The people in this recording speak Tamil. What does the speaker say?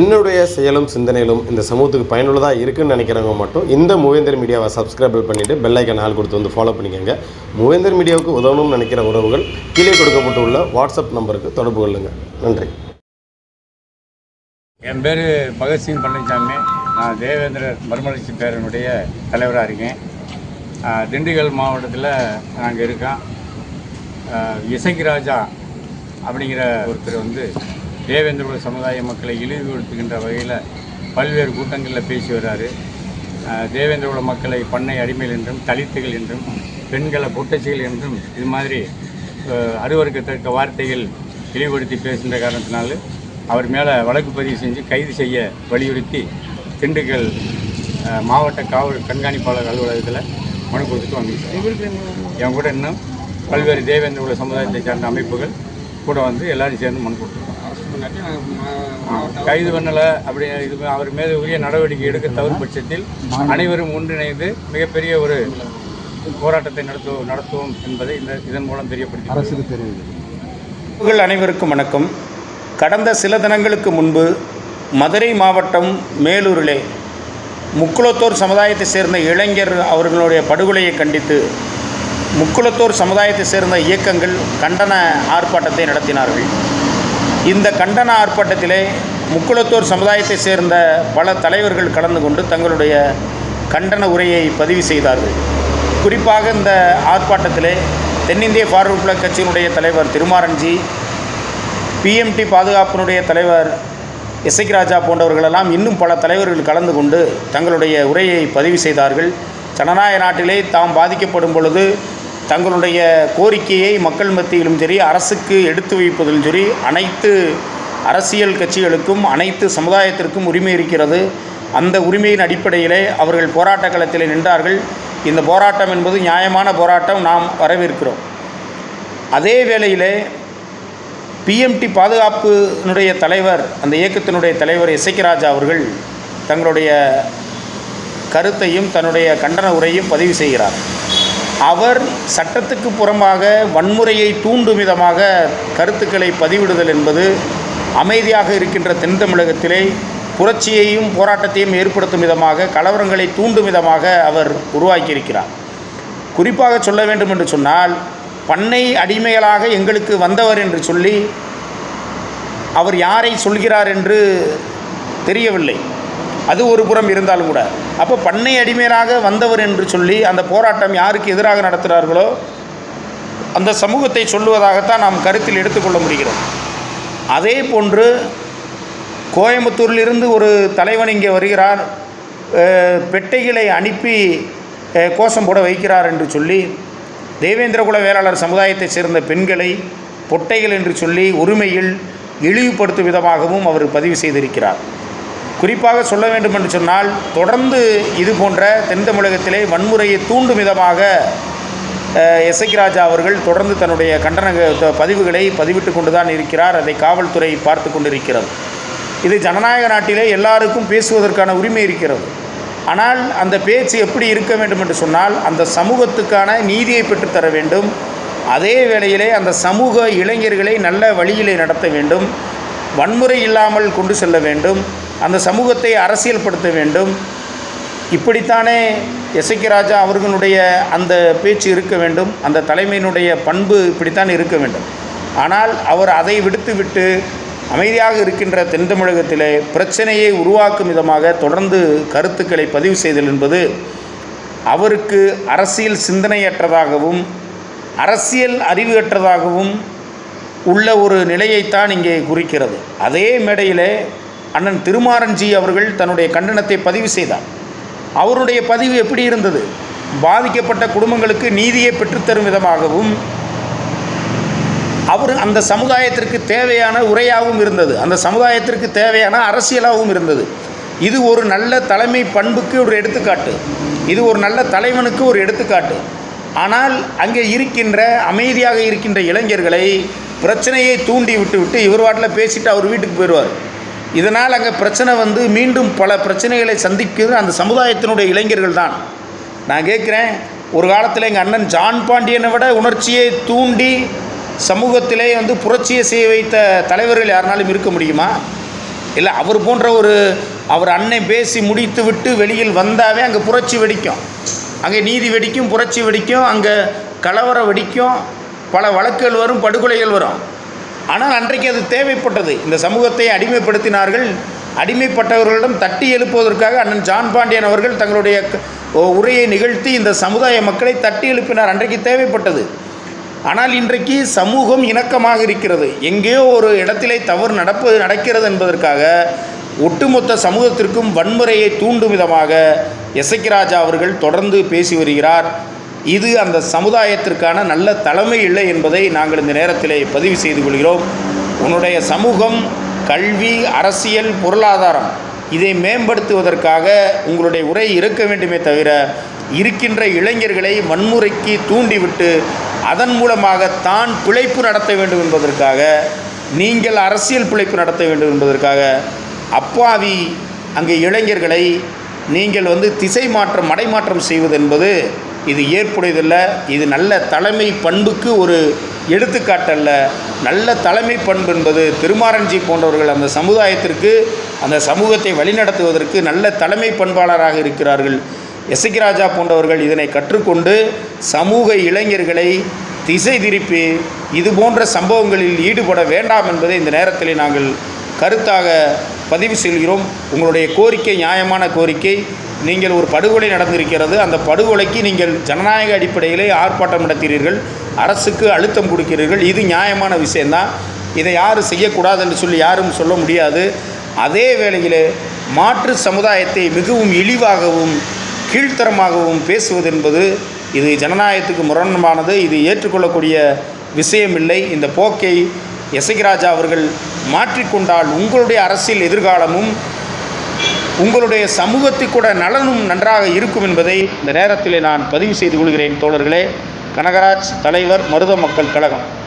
என்னுடைய செயலும் சிந்தனையிலும் இந்த சமூகத்துக்கு பயனுள்ளதாக இருக்குன்னு நினைக்கிறவங்க மட்டும் இந்த மூவேந்தர் மீடியாவை சப்ஸ்கிரைப் பண்ணிவிட்டு பெல்லைக்கன் ஆள் கொடுத்து வந்து ஃபாலோ பண்ணிக்கோங்க. மூவேந்தர் மீடியாவுக்கு உதவணும்னு நினைக்கிற உறவுகள் கீழே கொடுக்கப்பட்டுள்ள வாட்ஸ்அப் நம்பருக்கு தொடர்பு கொள்ளுங்கள் நன்றி. என் பேர் பகத்சிங் பழனிசாமி நான் தேவேந்திர மறுமலர்ச்சி பேரனுடைய தலைவராக இருக்கேன். திண்டுக்கல் மாவட்டத்தில் நாங்கள் இருக்கோம். இசைக்கு ராஜா அப்படிங்கிற ஒருத்தர் வந்து தேவேந்திர சமுதாய மக்களை இழிவுபடுத்துகின்ற வகையில் பல்வேறு கூட்டங்களில் பேசி வர்றாரு. ஆஹ் மக்களை பண்ணை அடிமைகள் என்றும் தலித்துகள் என்றும் பெண்களை புட்டச்சிகள் என்றும் இது மாதிரி ஆஹ் அருவருக்கத்தக்க வார்த்தைகள் இழிவுபடுத்தி பேசுகின்ற காரணத்தினால அவர் மேலே வழக்கு பதிவு செஞ்சு கைது செய்ய வலியுறுத்தி திண்டுக்கல் மாவட்ட காவல் கண்காணிப்பாளர் அலுவலகத்தில் மனு கொடுத்துட்டு வந்துருக்கேன் என் கூட இன்னும் பல்வேறு தேவேந்திர உள்ள சமுதாயத்தை சார்ந்த அமைப்புகள் கூட வந்து எல்லாரும் சேர்ந்து மனு கொடுத்துருக்கோம் கைது பண்ணலை அப்படி இது அவர் மீது உரிய நடவடிக்கை எடுக்க தவறு பட்சத்தில் அனைவரும் ஒன்றிணைந்து மிகப்பெரிய ஒரு போராட்டத்தை நடத்துவோம் நடத்துவோம் என்பதை இந்த இதன் மூலம் தெரியப்படுத்தி அரசுக்கு உங்கள் அனைவருக்கும் வணக்கம். கடந்த சில தினங்களுக்கு முன்பு மதுரை மாவட்டம் மேலூரிலே முக்குளத்தோர் சமுதாயத்தை சேர்ந்த இளைஞர் அவர்களுடைய படுகொலையை கண்டித்து முக்குளத்தோர் சமுதாயத்தை சேர்ந்த இயக்கங்கள் கண்டன ஆர்ப்பாட்டத்தை நடத்தினார்கள். இந்த கண்டன ஆர்ப்பாட்டத்திலே முக்குளத்தோர் சமுதாயத்தை சேர்ந்த பல தலைவர்கள் கலந்து கொண்டு தங்களுடைய கண்டன உரையை பதிவு செய்தார்கள். குறிப்பாக இந்த ஆர்ப்பாட்டத்திலே தென்னிந்திய ஃபார்வர்ட் பிளாக் கட்சியினுடைய தலைவர் திருமாரன்ஜி பிஎம்டி பாதுகாப்பினுடைய தலைவர் இசைக் ராஜா போன்றவர்களெல்லாம் இன்னும் பல தலைவர்கள் கலந்து கொண்டு தங்களுடைய உரையை பதிவு செய்தார்கள். ஜனநாயக நாட்டிலே தாம் பாதிக்கப்படும் பொழுது தங்களுடைய கோரிக்கையை மக்கள் மத்தியிலும் சரி அரசுக்கு எடுத்து வைப்பதிலும் சரி அனைத்து அரசியல் கட்சிகளுக்கும் அனைத்து சமுதாயத்திற்கும் உரிமை இருக்கிறது. அந்த உரிமையின் அடிப்படையிலே அவர்கள் போராட்ட களத்தில் நின்றார்கள். இந்த போராட்டம் என்பது நியாயமான போராட்டம் நாம் வரவேற்கிறோம். அதே வேளையிலே பிஎம்டி பாதுகாப்பினுடைய தலைவர் அந்த இயக்கத்தினுடைய தலைவர் இசைக்கராஜா அவர்கள் தங்களுடைய கருத்தையும் தன்னுடைய கண்டன உரையும் பதிவு செய்கிறார். அவர் சட்டத்துக்கு புறமாக வன்முறையை தூண்டும் விதமாக கருத்துக்களை பதிவிடுதல் என்பது அமைதியாக இருக்கின்ற தென் தமிழகத்திலே புரட்சியையும் போராட்டத்தையும் ஏற்படுத்தும் விதமாக கலவரங்களை தூண்டும் விதமாக அவர் உருவாக்கியிருக்கிறார். குறிப்பாக சொல்ல வேண்டும் என்று சொன்னால் பண்ணை அடிமைகளாக எங்களுக்கு வந்தவர் என்று சொல்லி அவர் யாரை சொல்கிறார் என்று தெரியவில்லை. அது ஒரு புறம் இருந்தாலும் கூட. அப்போ பண்ணை அடிமையராக வந்தவர் என்று சொல்லி அந்த போராட்டம் யாருக்கு எதிராக நடத்துகிறார்களோ அந்த சமூகத்தை சொல்லுவதாகத்தான் நாம் கருத்தில் எடுத்துக்கொள்ள முடிகிறோம் அதே போன்று கோயம்புத்தூரிலிருந்து ஒரு தலைவன் இங்கே வருகிறார். பெட்டைகளை அனுப்பி கோஷம் போட வைக்கிறார் என்று சொல்லி தேவேந்திரகுல வேளாளர் சமுதாயத்தைச் சேர்ந்த பெண்களை பொட்டைகள் என்று சொல்லி உரிமையில் இழிவுபடுத்தும் விதமாகவும் அவர் பதிவு செய்திருக்கிறார். குறிப்பாக சொல்ல வேண்டும் என்று சொன்னால் தொடர்ந்து இது போன்ற தென் தமிழகத்திலே வன்முறையை தூண்டும் விதமாக அஹ், எஸ்ஐக் ராஜா அவர்கள் தொடர்ந்து தன்னுடைய கண்டன பதிவுகளை பதிவிட்டு கொண்டு தான் இருக்கிறார். அதை காவல்துறை பார்த்து கொண்டிருக்கிறது. இது ஜனநாயக நாட்டிலே எல்லாருக்கும் பேசுவதற்கான உரிமை இருக்கிறது. ஆனால் அந்த பேச்சு எப்படி இருக்க வேண்டும் என்று சொன்னால் அந்த சமூகத்துக்கான நீதியை பெற்றுத்தர வேண்டும். அதே வேளையிலே அந்த சமூக இளைஞர்களை நல்ல வழியிலே நடத்த வேண்டும். வன்முறை இல்லாமல் கொண்டு செல்ல வேண்டும். அந்த சமூகத்தை அரசியல்படுத்த வேண்டும். இப்படித்தானே எசக்கி ராஜா அவர்களுடைய அந்த பேச்சு இருக்க வேண்டும். அந்த தலைமையினுடைய பண்பு இப்படித்தான் இருக்க வேண்டும். ஆனால் அவர் அதை விடுத்துவிட்டு அமைதியாக இருக்கின்ற தென் தமிழகத்திலே பிரச்சனையை உருவாக்கும் விதமாக தொடர்ந்து கருத்துக்களை பதிவு செய்தல் என்பது அவருக்கு அரசியல் சிந்தனையற்றதாகவும் அரசியல் அறிவற்றதாகவும் உள்ள ஒரு நிலையைத்தான் இங்கே குறிக்கிறது. அதே மேடையிலே அண்ணன் திருமாரன்ஜி அவர்கள் தன்னுடைய கண்டனத்தை பதிவு செய்தார். அவருடைய பதிவு எப்படி இருந்தது? பாதிக்கப்பட்ட குடும்பங்களுக்கு நீதியை பெற்றுத்தரும் விதமாகவும் அவர் அந்த சமுதாயத்திற்கு தேவையான உரையாகவும் இருந்தது. அந்த சமுதாயத்திற்கு தேவையான அரசியலாகவும் இருந்தது. இது ஒரு நல்ல தலைமை பண்புக்கு ஒரு எடுத்துக்காட்டு. இது ஒரு நல்ல தலைவனுக்கு ஒரு எடுத்துக்காட்டு. ஆனால் அங்கே இருக்கின்ற அமைதியாக இருக்கின்ற இளைஞர்களை பிரச்சனையை தூண்டி விட்டு விட்டு இவர் வாட்டில் பேசிட்டு அவர் வீட்டுக்கு போயிடுவார். இதனால் அங்கே பிரச்சனை வந்து மீண்டும் பல பிரச்சனைகளை சந்திக்கிறது அந்த சமுதாயத்தினுடைய இளைஞர்கள் தான். நான் கேட்குறேன் ஒரு காலத்தில் எங்கள் அண்ணன் ஜான் பாண்டியனை விட உணர்ச்சியை தூண்டி சமூகத்திலே வந்து புரட்சியை செய்ய வைத்த தலைவர்கள் யாருனாலும் இருக்க முடியுமா? இல்லை அவர் போன்ற ஒரு அவர் அன்னை பேசி முடித்து விட்டு வெளியில் வந்தாவே அங்கே புரட்சி வெடிக்கும். அங்கே நீதி வெடிக்கும் புரட்சி வெடிக்கும் அங்கே கலவரம் வெடிக்கும் பல வழக்குகள் வரும் படுகொலைகள் வரும். ஆனால் அன்றைக்கு அது தேவைப்பட்டது. இந்த சமூகத்தை அடிமைப்படுத்தினார்கள். அடிமைப்பட்டவர்களிடம் தட்டி எழுப்புவதற்காக அண்ணன் ஜான் பாண்டியன் அவர்கள் தங்களுடைய ஓ- உரையை நிகழ்த்தி இந்த சமுதாய மக்களை தட்டி எழுப்பினார். அன்றைக்கு தேவைப்பட்டது. ஆனால் இன்றைக்கு சமூகம் இணக்கமாக இருக்கிறது. எங்கேயோ ஒரு இடத்திலே தவறு நடப்பது நடக்கிறது என்பதற்காக ஒட்டுமொத்த சமூகத்திற்கும் வன்முறையை தூண்டும் விதமாக எசக்கிராஜா அவர்கள் தொடர்ந்து பேசி வருகிறார். இது அந்த சமுதாயத்திற்கான நல்ல தலைமை இல்லை என்பதை நாங்கள் இந்த நேரத்திலே பதிவு செய்து கொள்கிறோம். உன்னுடைய சமூகம் கல்வி அரசியல் பொருளாதாரம் இதை மேம்படுத்துவதற்காக உங்களுடைய உரை இருக்க வேண்டுமே தவிர இருக்கின்ற இளைஞர்களை வன்முறைக்கு தூண்டிவிட்டு அதன் மூலமாக தான் பிழைப்பு நடத்த வேண்டும் என்பதற்காக நீங்கள் அரசியல் பிழைப்பு நடத்த வேண்டும் என்பதற்காக அப்பாவி அங்கே இளைஞர்களை நீங்கள் வந்து திசை மாற்றம் மடைமாற்றம் செய்வது என்பது இது ஏற்புடையதல்ல இது நல்ல தலைமை பண்புக்கு ஒரு எடுத்துக்காட்டல்ல. நல்ல தலைமை பண்பு என்பது திருமாரஞ்சி போன்றவர்கள் அந்த சமுதாயத்திற்கு அந்த சமூகத்தை வழிநடத்துவதற்கு நல்ல தலைமை பண்பாளராக இருக்கிறார்கள். எசகிராஜா போன்றவர்கள் இதனை கற்றுக்கொண்டு சமூக இளைஞர்களை திசை திருப்பி இது போன்ற சம்பவங்களில் ஈடுபட வேண்டாம் என்பதை இந்த நேரத்தில் நாங்கள் கருத்தாக பதிவு செய்கிறோம். உங்களுடைய கோரிக்கை நியாயமான கோரிக்கை நீங்கள் ஒரு படுகொலை நடந்திருக்கிறது அந்த படுகொலைக்கு நீங்கள் ஜனநாயக அடிப்படையிலே ஆர்ப்பாட்டம் நடத்துகிறீர்கள் அரசுக்கு அழுத்தம் கொடுக்கிறீர்கள் இது நியாயமான விஷயந்தான் இதை யாரும் செய்யக்கூடாது என்று சொல்லி யாரும் சொல்ல முடியாது. அதே வேளையிலே மாற்று சமுதாயத்தை மிகவும் இழிவாகவும் கீழ்த்தரமாகவும் பேசுவது என்பது இது ஜனநாயகத்துக்கு முரண்பானது இது ஏற்றுக்கொள்ளக்கூடிய விஷயமில்லை. இந்த போக்கை எசகிராஜா அவர்கள் மாற்றிக்கொண்டால் உங்களுடைய அரசியல் எதிர்காலமும் உங்களுடைய சமூகத்துக்கூட நலனும் நன்றாக இருக்கும் என்பதை இந்த நேரத்தில் நான் பதிவு செய்து கொள்கிறேன் தோழர்களே. கனகராஜ் தலைவர் மருத மக்கள் கழகம்.